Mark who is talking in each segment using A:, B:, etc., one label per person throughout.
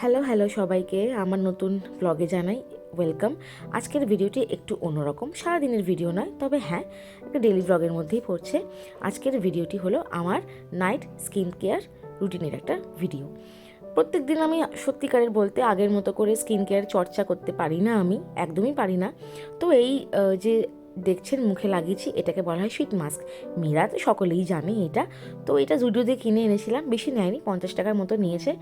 A: Hello hello সবাইকে আমার নতুন ব্লগে জানাই ওয়েলকাম আজকের ভিডিওটি একটু অন্যরকম, সারাদিনের ভিডিও নয়, তবে হ্যাঁ একটা ডেলি ব্লগের মধ্যেই পড়ছে। আজকের ভিডিওটি হলো আমার নাইট স্কিন কেয়ার রুটিনের একটা ভিডিও প্রত্যেক দিন আমি সত্যিকারের বলতে আগের মতো করে স্কিন কেয়ার চর্চা করতে পারি না আমি, একদমই পারি না। তো এই যে দেখছেন, মুখে লাগিয়েছি, এটাকে বলা হয় শীত মাস্ক মীরা তো সকলেই জানে এটা। তো এটা জুডিও দিয়ে কিনে এনেছিলাম, বেশি নেয়নি, পঞ্চাশ টাকার মতো নিয়েছে।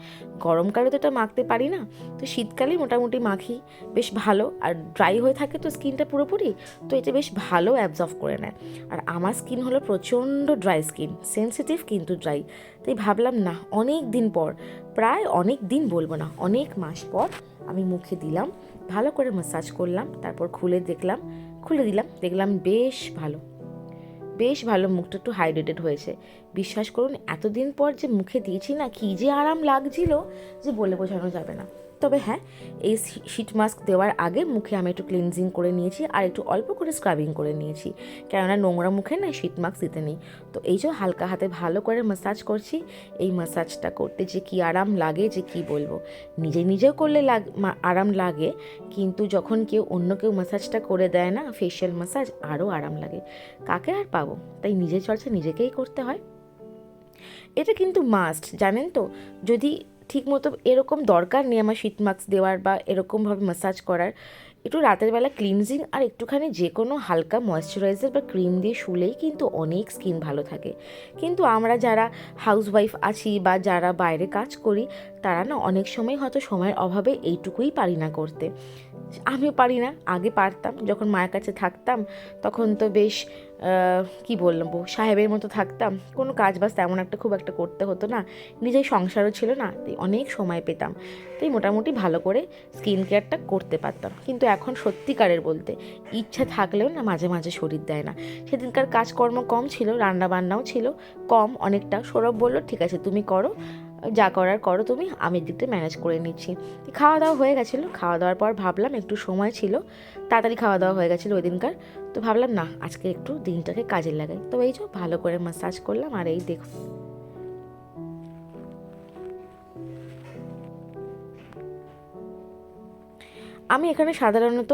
A: গরমকালে তো এটা মাখতে পারি না, তো শীতকালেই মোটামুটি মাখি, বেশ ভালো। আর ড্রাই হয়ে থাকে তো স্কিনটা পুরোপুরি, তো এটা বেশ ভালো অ্যাবজর্ভ করে নেয়। আর আমার স্কিন হলো প্রচণ্ড ড্রাই স্কিন সেন্সিটিভ কিন্তু ড্রাই তাই ভাবলাম, না, অনেক দিন পর, প্রায় অনেক দিন বলব না, অনেক মাস পর আমি মুখে দিলাম। ভালো করে ম্যাসাজ করলাম, তারপর খুলে দেখলাম খুলে দিলাম দেখলাম বেশ ভালো। বেশ ভালো মুখটা একটু হাইড্রেটেড হয়েছে। বিশ্বাস করুন, এতদিন পর যে মুখে দিয়েছি না, কী যে আরাম লাগছিল যে বলে বোঝানো যাবে না। তবে হ্যাঁ এই শীট মাস্ক দেওয়ার আগে মুখে আমি একটু ক্লিনজিং করে নিয়েছি আর একটু অল্প করে স্ক্রাবিং করে নিয়েছি। কেননা নোংরা মুখে না শীত মাস্ক দিতে নেই। তো এই যে হালকা হাতে ভালো করে ম্যাসাজ করছি, এই ম্যাসাজটা করতে যে কি আরাম লাগে, যে কি বলব? নিজে নিজেও করলে লাগ আরাম লাগে, কিন্তু যখন কেউ অন্য কেউ ম্যাসাজটা করে দেয় না ফেশিয়াল ম্যাসাজ আরও আরাম লাগে। কাকে আর পাবো? তাই নিজের চর্চা নিজেকেই করতে হয়। এটা কিন্তু মাস্ট জানেন তো? যদি ঠিকমতো এরকম দরকার নেই আমার শীত মাস্ক দেওয়ার বা এরকমভাবে ম্যাসাজ করার, একটু রাতের বেলা ক্লিনজিং আর একটুখানি যে কোনো হালকা ময়শ্চারাইজার বা ক্রিম দিয়ে শুলেই কিন্তু অনেক স্কিন ভালো থাকে। কিন্তু আমরা যারা হাউসওয়াইফ আছি বা যারা বাইরে কাজ করি, তারা না অনেক সময় হয়তো সময়ের অভাবে এইটুকুই পারি না করতে। আমিও পারি না, আগে পারতাম, যখন মায়ের কাছে থাকতাম, তখন তো বেশ কি বলব, সাহেবের মতো থাকতাম। কোনো কাজ বাজ তেমন একটা খুব একটা করতে হতো না, নিজের সংসারও ছিল না, তাই অনেক সময় পেতাম, তাই মোটামুটি ভালো করে স্কিন কেয়ারটা করতে পারতাম। কিন্তু এখন সত্যিকারের বলতে ইচ্ছা থাকলেও না মাঝে মাঝে শরীর দেয় না। সেদিনকার কাজকর্ম কম ছিল রান্না বান্নাও ছিল, কম অনেকটা। সৌরভ বলল, ঠিক আছে, তুমি করো যা করার করো তুমি, আমি দিকটা ম্যানেজ করে নিচ্ছি। খাওয়া দাওয়া হয়ে গেছিল খাওয়া দাওয়ার পর ভাবলাম একটু সময় ছিল, তাড়াতাড়ি খাওয়া দাওয়া হয়ে গেছিল ওই দিনকার তো ভাবলাম না, আজকে একটু দিনটাকে কাজে লাগাই। তো এই যে ভালো করে মাসাজ করলাম, আর এই দেখুন আমি এখানে সাধারণত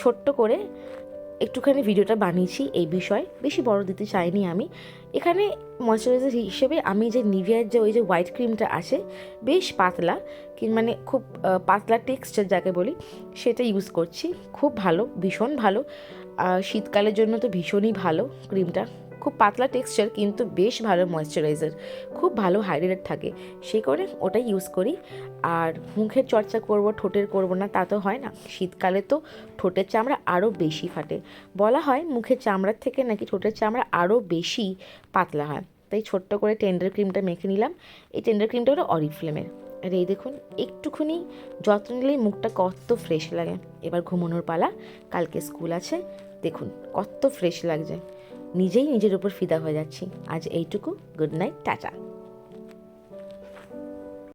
A: ছোট্ট করে একটুখানি ভিডিওটা বানিয়েছি এই বিষয়ে। বেশি বড় দিতে চাইনি আমি। এখানে ময়শ্চারাইজার হিসেবে আমি যে নিভিয়ার যে ওই যে হোয়াইট ক্রিমটা আছে, বেশ পাতলা কি মানে খুব পাতলা টেক্সচার যাকে বলি, সেটা ইউজ করছি। খুব ভালো, ভীষণ ভালো। শীতকালের জন্য তো ভীষণই ভালো ক্রিমটা খুব পাতলা টেক্সচার, কিন্তু বেশ ভালো ময়শ্চারাইজার খুব ভালো হাইড্রেট থাকে। সেই করে ওটাই ইউজ করি। আর মুখের চর্চা করব, ঠোঁটের করব না, তা তো হয় না। শীতকালে তো ঠোঁটের চামড়া আরও বেশি ফাটে। বলা হয় মুখের চামড়ার থেকে নাকি ঠোঁটের চামড়া আরও বেশি পাতলা হয়। তাই ছোট্ট করে টেন্ডার ক্রিমটা মেখে নিলাম। এই টেন্ডার ক্রিমটা হলো অরিফ্লেমের আর এই দেখুন, একটুখানি যত্ন নিলেই মুখটা কত ফ্রেশ লাগে। এবার ঘুমানোর পালা, কালকে স্কুল আছে, দেখুন কত ফ্রেশ লাগছে। নিজেই নিজের উপর ফিদা হয়ে যাচ্ছি। আজ এইটুকু। Good night tata.